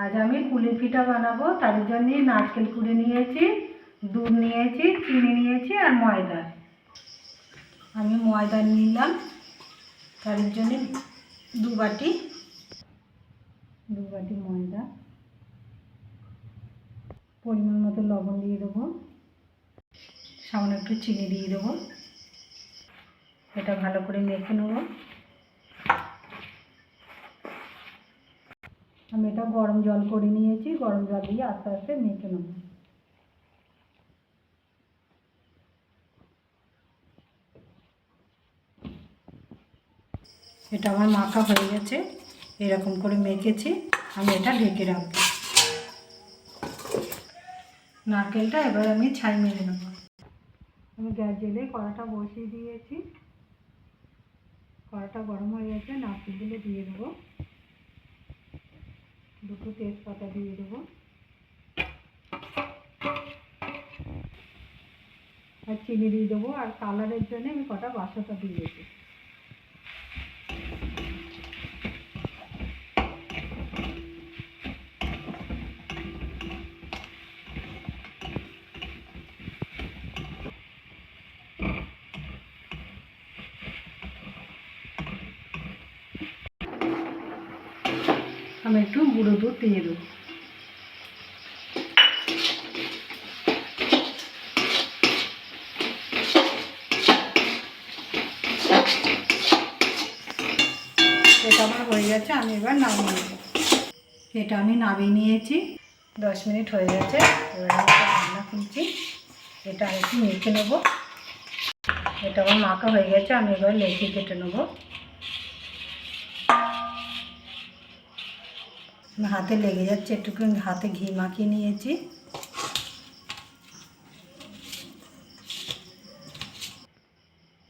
আজ আমি কুলি পিঠা বানাবো, তার জন্যে নারকেল কুড়ে নিয়েছি, দুধ নিয়েছি, চিনি নিয়েছি আর ময়দা। আমি ময়দা নিলাম, তার জন্যে দু বাটি দু বাটি ময়দা। পরিমাণ মতো লবণ দিয়ে দেবো। সামান্য একটু চিনি দিয়ে দেবো। এটা ভালো করে মেখে নেব। আমি এটা গরম জল করে নিয়েছি, গরম জল দিয়ে আস্তে আস্তে মেখে নেব। এটা আমার মাখা হয়ে গেছে, এরকম করে মেখেছি, আমি এটা ঢেকে রাখব। নারকেলটা এবার আমি ছাই মেরে নেব। আমি গ্যাস জেলে কড়াটা বসিয়ে দিয়েছি। কড়াটা গরম হয়ে গেছে নারকেল নারকেলগুলো দিয়ে দেবো। দুটো তেজপাতা দিয়ে দেবো। আর চিনি দিয়ে দেবো। আর কালারের জন্য আমি কটা বাসাটা দিয়েছি। আমি একটু গুঁড়ো দুধ দিয়ে দেবো। এটা আমার হয়ে গেছে, আমি এবার নামিয়ে নেব। এটা আমি নামিয়ে নিয়েছি, দশ মিনিট হয়ে গেছে, এবার রান্না খুলছি এটা আমি একটু মেখে নেব। এটা আমার মাখা হয়ে গেছে, আমি এবার লেখি কেটে নেব। হাতে লেগে যাচ্ছে একটু হাতে ঘি মাখিয়ে নিয়েছি।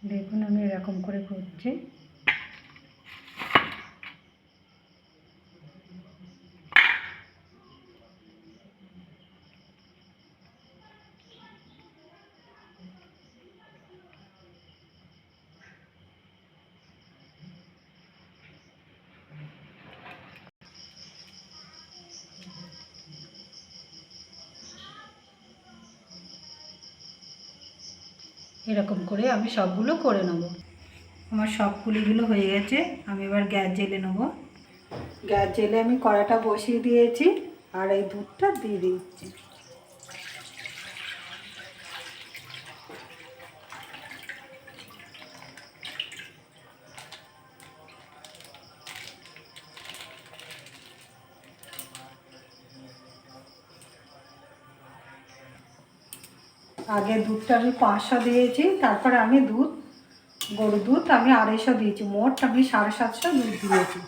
দেখুন আমি এরকম করে করছি। এরকম করে আমি সবগুলো করে নেব। আমার সব পুলিগুলো হয়ে গেছে, আমি এবার গ্যাস জেলে নেব। গ্যাস জেলে আমি কড়াটা বসিয়ে দিয়েছি আর এই দুধটা দিয়ে দিচ্ছি। আগে দুধটা আমি পাঁচশো দিয়েছি, তারপরে আমি দুধ, গরুর দুধ আমি আড়াইশো দিয়েছি, মোট আমি সাড়ে সাতশো দুধ দিয়েছি।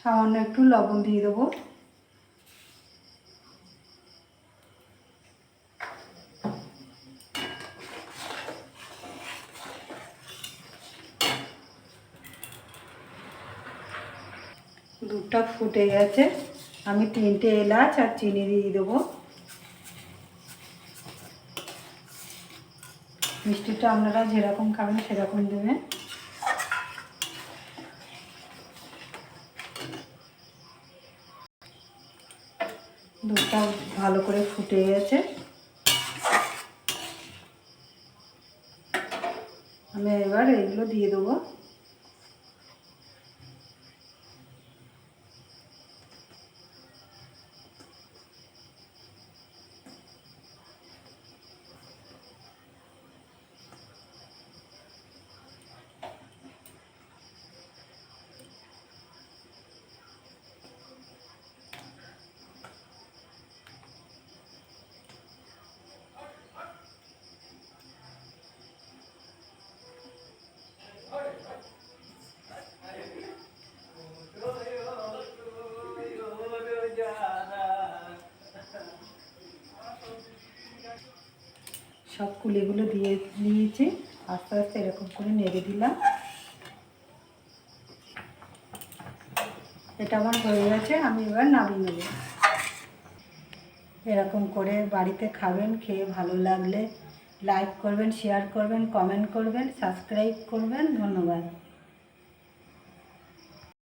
সামান্য একটু লবণ দিয়ে দেবো। দুধটা ফুটে গেছে। আমি তিনটে এলাচ আর চিনি দিয়ে দেবো। মিষ্টিটা আপনারা যেরকম খাবেন সেরকম দেবেন। দুধটা ভালো করে ফুটে গেছে। আমি এবার এগুলো দিয়ে দেবো। সব কুলিগুলো দিয়ে নিয়েছি, আস্তে আস্তে এরকম করে নেড়ে দিলাম। এটা আমার হয়ে গেছে, আমি এবার নামিয়ে নেব। এরকম করে বাড়িতে খাবেন, খেয়ে ভালো লাগলে লাইক করবেন, শেয়ার করবেন, কমেন্ট করবেন, সাবস্ক্রাইব করবেন। ধন্যবাদ।